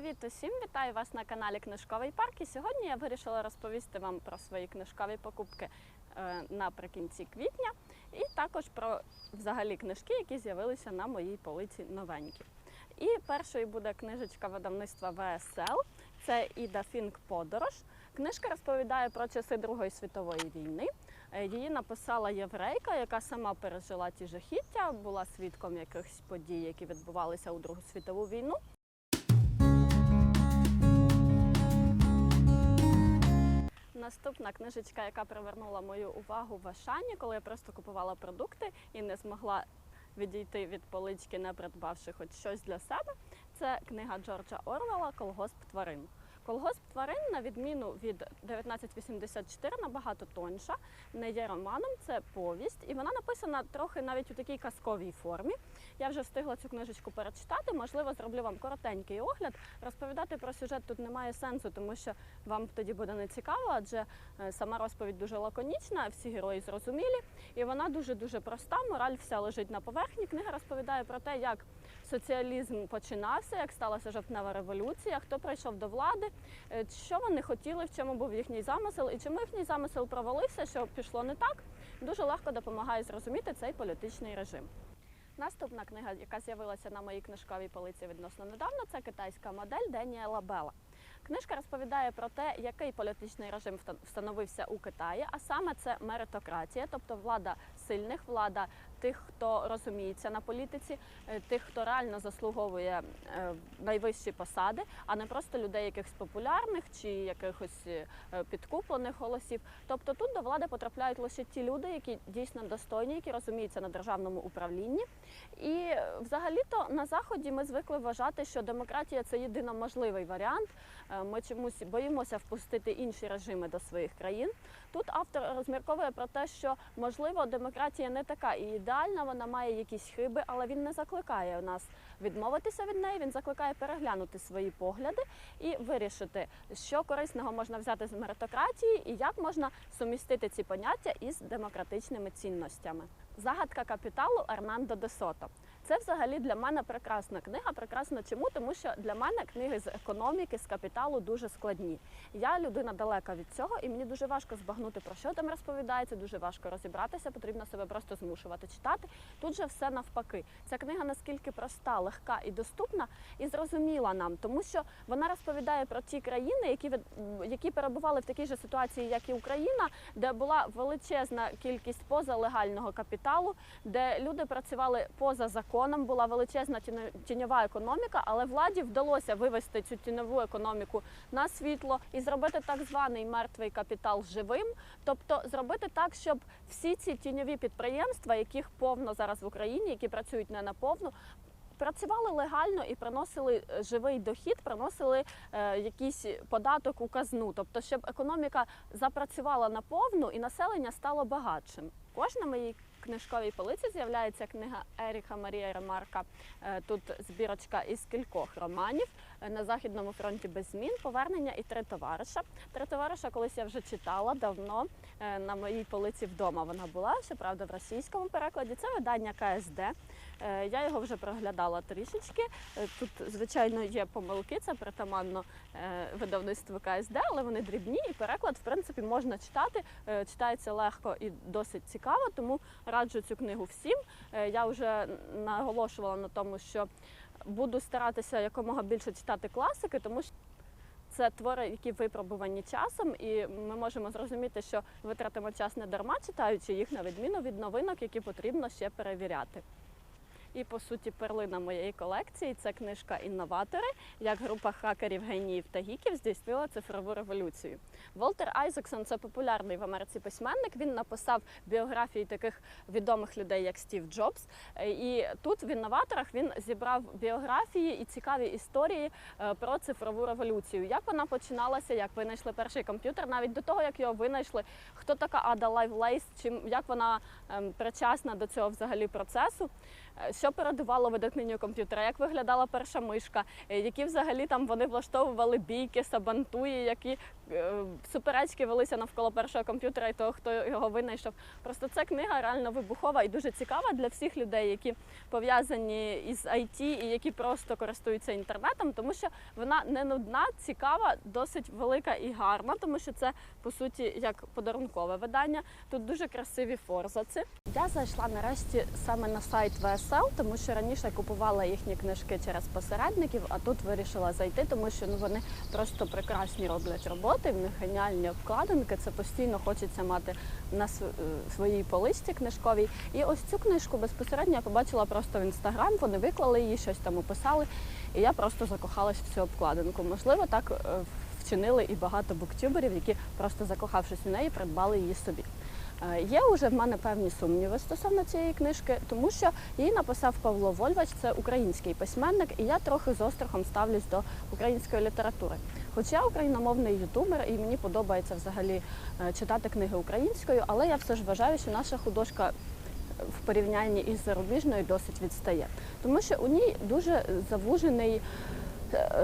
Привіт усім! Вітаю вас на каналі Книжковий парк. І сьогодні я вирішила розповісти вам про свої книжкові покупки е, наприкінці квітня, і також про взагалі книжки, які з'явилися на моїй полиці новенькі. І першою буде книжечка видавництва ВСЛ. Це Іда Фінк Подорож. Книжка розповідає про часи Другої світової війни. Е, Її написала єврейка, яка сама пережила ті жахіття, була свідком якихось подій, які відбувалися у Другу світову війну. Наступна книжечка, яка привернула мою увагу в Ашані, коли я просто купувала продукти і не змогла відійти від полички, не придбавши хоч щось для себе. Це книга Джорджа Орвела Колгосп тварин. Колгосп тварин, на відміну від 1984, набагато тоньша, не є романом, це повість, і вона написана трохи навіть у такій казковій формі. Я вже встигла цю книжечку перечитати. Можливо, зроблю вам коротенький огляд. Розповідати про сюжет тут немає сенсу, тому що вам тоді буде не цікаво, адже е, сама розповідь дуже лаконічна, всі герої зрозумілі, і вона дуже дуже проста. Мораль вся лежить на поверхні. Книга розповідає про те, як соціалізм починався, як сталася жовтнева революція, хто прийшов до влади, е, що вони хотіли, в чому був їхній замисел, і чому їхній замисел провалився, що пішло не так. Дуже легко допомагає зрозуміти цей політичний режим. Наступна книга, яка з'явилася на моїй книжковій полиці відносно недавно, це китайська модель Деніела Бела. Книжка розповідає про те, який політичний режим вста- встановився у Китаї, а саме це меритократія, тобто влада сильних, влада тих, хто розуміється на політиці, е, тих, хто реально заслуговує е, найвищі посади, а не просто людей якихось популярних чи якихось е, підкуплених голосів. Тобто тут до влади потрапляють лише ті люди, які дійсно достойні, які розуміються на державному управлінні. І взагалі-то на заході ми звикли вважати, що демократія це єдино можливий варіант. Ми чомусь боїмося впустити інші режими до своїх країн. Тут автор розмірковує про те, що можливо демократія не така і ідеальна, вона має якісь хиби, але він не закликає нас відмовитися від неї. Він закликає переглянути свої погляди і вирішити, що корисного можна взяти з меритократії і як можна сумістити ці поняття із демократичними цінностями. Загадка капіталу Ернандо де Сото. Це взагалі для мене прекрасна книга. Прекрасна чому? Тому що для мене книги з економіки, з капіталу дуже складні. Я людина далека від цього, і мені дуже важко збагнути про що там розповідається. Дуже важко розібратися. Потрібно себе просто змушувати читати. Тут же все навпаки. Ця книга наскільки проста, легка і доступна, і зрозуміла нам, тому що вона розповідає про ті країни, які які перебували в такій же ситуації, як і Україна, де була величезна кількість позалегального капіталу, де люди працювали поза законом, була величезна тіньова економіка, але владі вдалося вивести цю тіньову економіку на світло і зробити так званий мертвий капітал живим, тобто зробити так, щоб всі ці тіньові підприємства, яких повно зараз в Україні, які працюють не на повну. Працювали легально і приносили е, живий дохід, приносили е, якийсь податок у казну, тобто щоб економіка запрацювала наповну і населення стало багатшим. Кожна моїй книжковій полиці з'являється книга Еріха Марія Ремарка. Е, Тут збірочка із кількох романів Е, на західному фронті без змін, повернення і три товариша. Три товариша колись я вже читала давно е, на моїй полиці вдома. Вона була щоправда в російському перекладі. Це видання КСД. Е, Я його вже проглядала трішечки. Е, Тут, звичайно, є помилки, це притаманно е, видавництву КСД, але вони дрібні і переклад, в принципі, можна читати. Читається легко і досить цікаво, тому раджу цю книгу всім. Я вже наголошувала на тому, що буду старатися якомога більше читати класики, тому що. Це твори, які випробувані часом, і ми можемо зрозуміти, що витратимо час не дарма, читаючи їх на відміну від новинок, які потрібно ще перевіряти. І по суті, перлина моєї колекції це книжка Інноватори, як група хакерів, геніїв та гіків здійснила цифрову революцію. Волтер Айзексон це популярний в Америці письменник. Він написав біографії таких відомих людей, як Стів Джобс. І тут в інноваторах він зібрав біографії і цікаві історії е, про цифрову революцію. Як вона починалася, як винайшли перший комп'ютер, навіть до того, як його винайшли, хто така Ада Лайвлейс, чим як вона ем, причасна до цього взагалі процесу. Е, що передувало видатненню комп'ютера, як виглядала перша мишка, е, які взагалі там вони влаштовували бійки, сабантуї, які е, суперечки велися навколо першого комп'ютера і того, хто його винайшов. Просто ця книга реально вибухова і дуже цікава для всіх людей, які пов'язані із IT і які просто користуються інтернетом, тому що вона не нудна, цікава, досить велика і гарна, тому що це по суті як подарункове видання. Тут дуже красиві форзаци. Я зайшла нарешті саме на сайт VSL, тому що раніше купувала їхні книжки через посередників, а тут вирішила зайти, тому що ну вони просто прекрасні роблять роботи. В них геніальні обкладинки. Це постійно хочеться мати на е, своїй поличці книжковій. І ось цю книжку безпосередньо я побачила просто в інстаграм. Вони виклали її, щось там описали, і я просто закохалась в цю обкладинку. Можливо, так е, вчинили і багато буктюберів, які просто закохавшись у неї, придбали її собі. Е, Є вже в мене певні сумніви стосовно цієї книжки, тому що її написав Павло Вольвач, це український письменник, і я трохи з острахом ставлюсь до української літератури. Хоч я україномовний ютубер, і мені подобається взагалі е, читати книги українською, але я все ж вважаю, що наша художка в порівнянні із зарубіжною досить відстає, тому що у ній дуже завужений.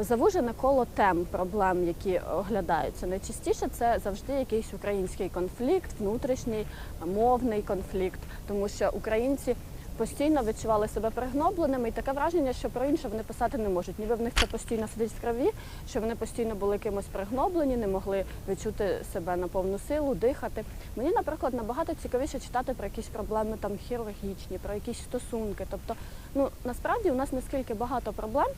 Завужене коло тем проблем, які оглядаються. Найчастіше це завжди якийсь український конфлікт, внутрішній мовний конфлікт, тому що українці постійно відчували себе пригнобленими, і таке враження, що про інше вони писати не можуть. Ніби в них це постійно сидить в крові, що вони постійно були кимось пригноблені, не могли відчути себе на повну силу, дихати. Мені, наприклад, набагато цікавіше читати про якісь проблеми там хірургічні, про якісь стосунки. Тобто, ну насправді у нас наскільки багато проблем.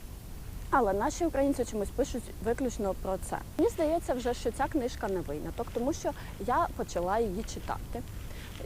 Але наші українці чомусь пишуть виключно про це. Мені здається, вже що ця книжка не виняток, тому що я почала її читати.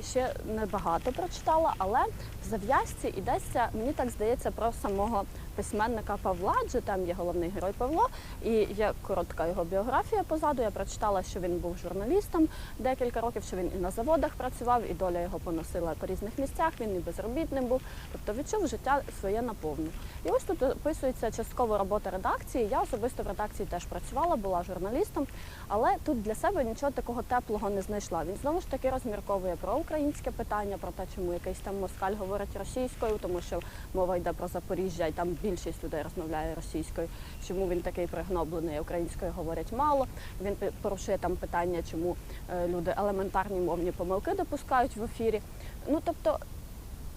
Ще небагато прочитала, але в зав'язці йдеться, мені так здається, про самого письменника Павла, адже там є головний герой Павло, і є коротка його біографія позаду. Я прочитала, що він був журналістом декілька років, що він і на заводах працював, і доля його поносила по різних місцях. Він і безробітним був, тобто відчув життя своє наповну. І ось тут описується частково робота редакції. Я особисто в редакції теж працювала, була журналістом, але тут для себе нічого такого теплого не знайшла. Він знову ж таки розмірковує про українське питання, про те, чому якийсь там москаль говорить російською, тому що мова йде про Запоріжжя, і там більшість людей розмовляє російською. Чому він такий пригноблений, українською говорять мало. Він порушує там питання, чому е, люди елементарні мовні помилки допускають в ефірі. Ну тобто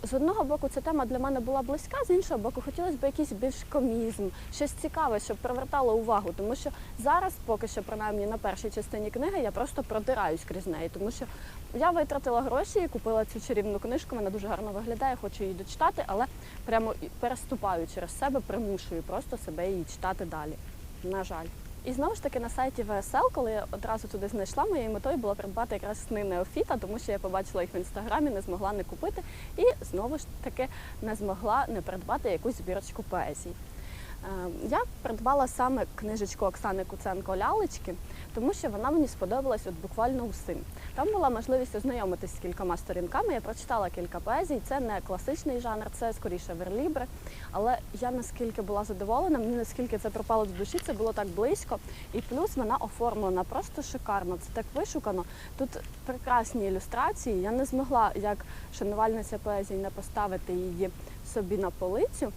з одного боку, ця тема для мене була близька, з іншого боку, хотілося б якийсь більш комізм, щось цікаве, щоб привертало увагу. Тому що зараз, поки що, принаймні на першій частині книги, я просто продираюсь крізь неї, тому що я витратила гроші і купила цю чарівну книжку. Вона дуже гарно виглядає, хочу її дочитати, але прямо переступаю через себе, примушую просто себе її читати далі. На жаль. І знову ж таки на сайті ВСЛ, коли я одразу туди знайшла, моєю метою було придбати якраз сни Неофіта, тому що я побачила їх в інстаграмі, не змогла не купити, і знову ж таки не змогла не придбати якусь збірочку поезії. Е, Я придбала саме книжечку Оксани Куценко Лялечки, тому що вона мені сподобалась от буквально усім. Там була можливість ознайомитись з кількома сторінками. Я прочитала кілька поезій. Це не класичний жанр, це скоріше верлібри. Але я наскільки була задоволена, мені наскільки це пропало до душі, це було так близько. І плюс вона оформлена просто шикарно. Це так вишукано. Тут прекрасні ілюстрації. Я не змогла як шанувальниця поезії не поставити її собі на полицю.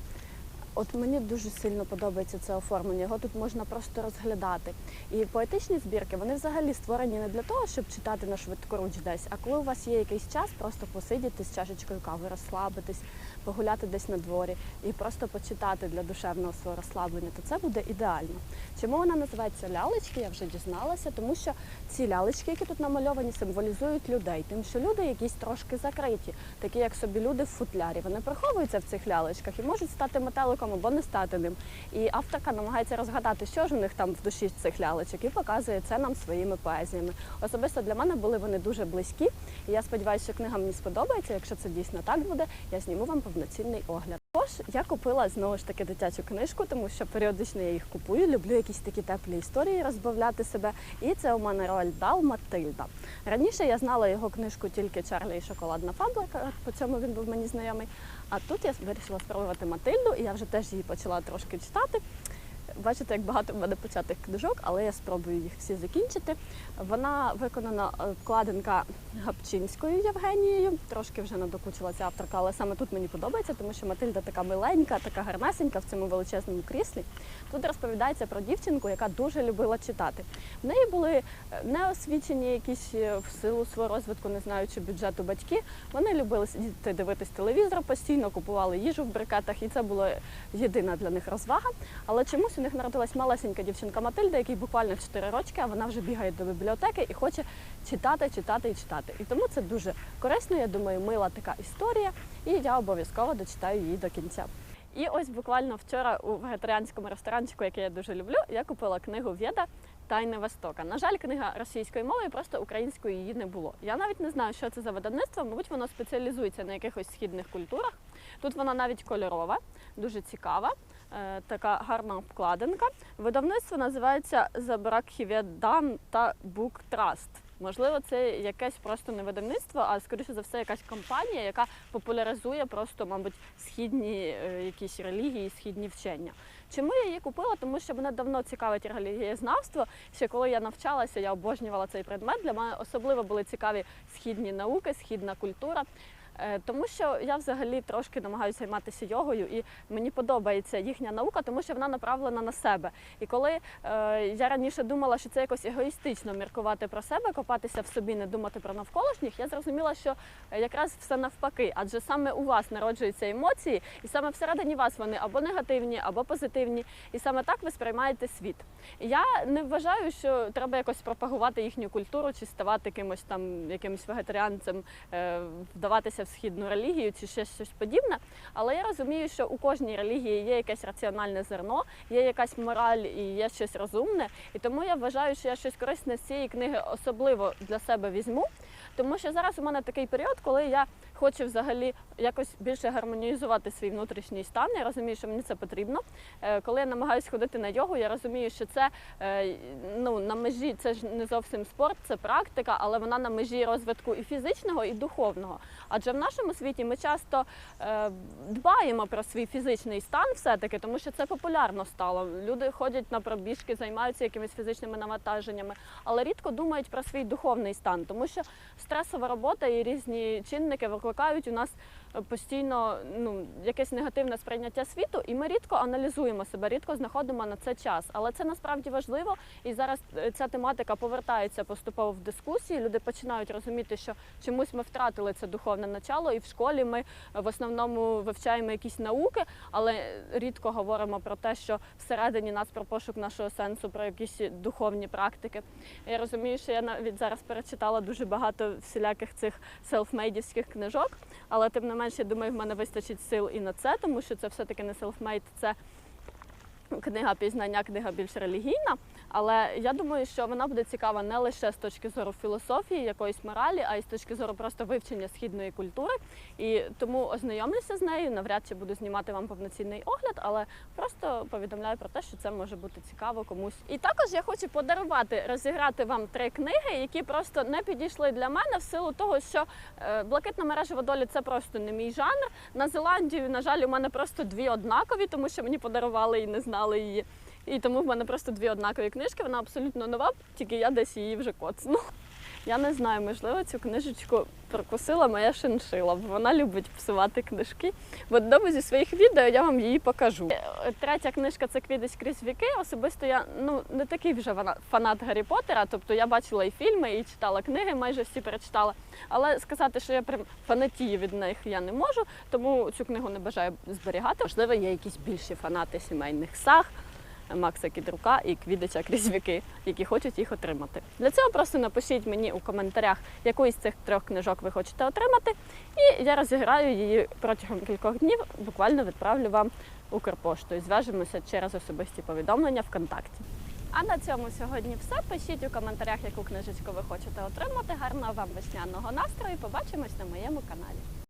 От мені дуже сильно подобається це оформлення. Його тут можна просто розглядати. І поетичні збірки вони взагалі створені не для того, щоб читати на швидкоруч десь, а коли у вас є якийсь час, просто посидіти з чашечкою кави, розслабитись, погуляти десь на дворі і просто почитати для душевного свого розслаблення, то це буде ідеально. Чому вона називається лялечки? Я вже дізналася, тому що ці лялечки, які тут намальовані, символізують людей, тим, що люди якісь трошки закриті, такі як собі люди в футлярі. Вони приховуються в цих лялечках і можуть стати метеликом або не стати ним. І авторка намагається розгадати, що ж у них там в душі цих лялечок, і показує це нам своїми поезіями. Особисто для мене були вони дуже близькі. І я сподіваюся, що книга мені сподобається. Якщо це дійсно так буде, я зніму вам повноцінний огляд. Також я купила знову ж таки дитячу книжку, тому що періодично я їх купую. Люблю якісь такі теплі історії розбавляти себе. І це у мене Роальд Дал Матильда. Раніше я знала його книжку тільки Чарлі і Шоколадна фабрика. По цьому він був мені знайомий. А тут я вирішила спробувати Матильду, і я вже теж її почала трошки читати. Бачите, як багато в мене початих книжок, але я спробую їх всі закінчити. Вона виконана е, вкладинка Гапчинською Євгенією. Трошки вже надокучила ця авторка, але саме тут мені подобається, тому що Матильда така миленька, така гарнесенька в цьому величезному кріслі. Тут розповідається про дівчинку, яка дуже любила читати. В неї були е, неосвічені якісь е, в силу свого розвитку, не знаючи бюджету батьки. Вони любили сидіти дивитись телевізор постійно, купували їжу в брикетах, і це була єдина для них розвага. Але чомусь них народилась малесенька дівчинка Матильда, якій буквально 4 рочки, а вона вже бігає до бібліотеки і хоче читати, читати і читати. І тому це дуже корисно, я думаю, мила така історія, і я обов'язково дочитаю її до кінця. І ось буквально вчора у вегетаріанському ресторанчику, який я дуже люблю, я купила книгу Вєда Тайни Востока. На жаль, книга російською мовою, просто українською її не було. Я навіть не знаю, що це за видавництво. Мабуть, воно спеціалізується на якихось східних культурах. Тут вона навіть кольорова, дуже цікава, така гарна обкладинка. Видавництво називається Забракхівєдан та Бук Траст. Можливо, це якесь просто не видавництво, а скоріше за все, якась компанія, яка популяризує просто, мабуть, східні е, якісь релігії, східні вчення. Чому я її купила? Тому що мене давно цікавить релігієзнавство. Ще коли я навчалася, я обожнювала цей предмет. Для мене особливо були цікаві східні науки, східна культура. Е, Тому що я взагалі трошки намагаюся займатися йогою, і мені подобається їхня наука, тому що вона направлена на себе. І коли е, я раніше думала, що це якось егоїстично міркувати про себе, копатися в собі, не думати про навколишніх, я зрозуміла, що е, якраз все навпаки, адже саме у вас народжуються емоції, і саме всередині вас вони або негативні, або позитивні, і саме так ви сприймаєте світ. Я не вважаю, що треба якось пропагувати їхню культуру чи ставати кимось там якимось вегетаріанцем, вдаватися східну релігію чи ще щось подібне. Але я розумію, що у кожній релігії є якесь раціональне зерно, є якась мораль і є щось розумне. І тому я вважаю, що я щось корисне з цієї книги особливо для себе візьму. Тому що зараз у мене такий період, коли я хочу взагалі якось більше гармонізувати свій внутрішній стан. Я розумію, що мені це потрібно. Е, Коли я намагаюся ходити на йогу, я розумію, що це е, ну, на межі, це ж не зовсім спорт, це практика, але вона на межі розвитку і фізичного, і духовного. Адже в нашому світі ми часто е, дбаємо про свій фізичний стан, все-таки, тому що це популярно стало. Люди ходять на пробіжки, займаються якимись фізичними навантаженнями, але рідко думають про свій духовний стан, тому що стресова робота і різні чинники викликають у нас постійно ну, якесь негативне сприйняття світу, і ми рідко аналізуємо себе, рідко знаходимо на це час. Але це насправді важливо. І зараз е, ця тематика повертається поступово в дискусії. Люди починають розуміти, що чомусь ми втратили це духовне начало, і в школі ми е, в основному вивчаємо якісь науки, але рідко говоримо про те, що всередині нас про пошук нашого сенсу, про якісь духовні практики. Я розумію, що я навіть зараз перечитала дуже багато всіляких цих селфмейдівських книжок, але тим не менше, я думаю, в мене вистачить сил і на це, тому що це все-таки не селфмейт, це книга пізнання, книга більш релігійна. Але я думаю, що вона буде цікава не лише з точки зору філософії, якоїсь моралі, а й з точки зору просто вивчення східної культури. І тому ознайомлюся з нею. Навряд чи буду знімати вам повноцінний огляд, але просто повідомляю про те, що це може бути цікаво комусь. І також я хочу подарувати, розіграти вам три книги, які просто не підійшли для мене в силу того, що е, блакитна мережа водолі це просто не мій жанр. На Зеландію, на жаль, у мене просто дві однакові, тому що мені подарували і не знали її. І тому в мене просто дві однакові книжки. Вона абсолютно нова, тільки я десь її вже коцну. Я не знаю, можливо, цю книжечку прокусила моя шиншила, бо вона любить псувати книжки. В одному зі своїх відео я вам її покажу. Е, Третя книжка це Квідись крізь віки. Особисто я ну не такий вже фанат Гаррі Поттера, тобто я бачила і фільми, і читала книги, майже всі перечитала. Але сказати, що я прям фанатію від них я не можу, тому цю книгу не бажаю зберігати. Можливо, є якісь більші фанати сімейних саг. Макса Кідрука і Квідича крізь віки, які хочуть їх отримати. Для цього просто напишіть мені у коментарях, яку із цих трьох книжок ви хочете отримати, і я розіграю її протягом кількох днів. Буквально відправлю вам Укрпоштою. Зв'яжемося через особисті повідомлення ВКонтакті. А на цьому сьогодні все. Пишіть у коментарях, яку книжечку ви хочете отримати. Гарного вам весняного настрою. Побачимось на моєму каналі.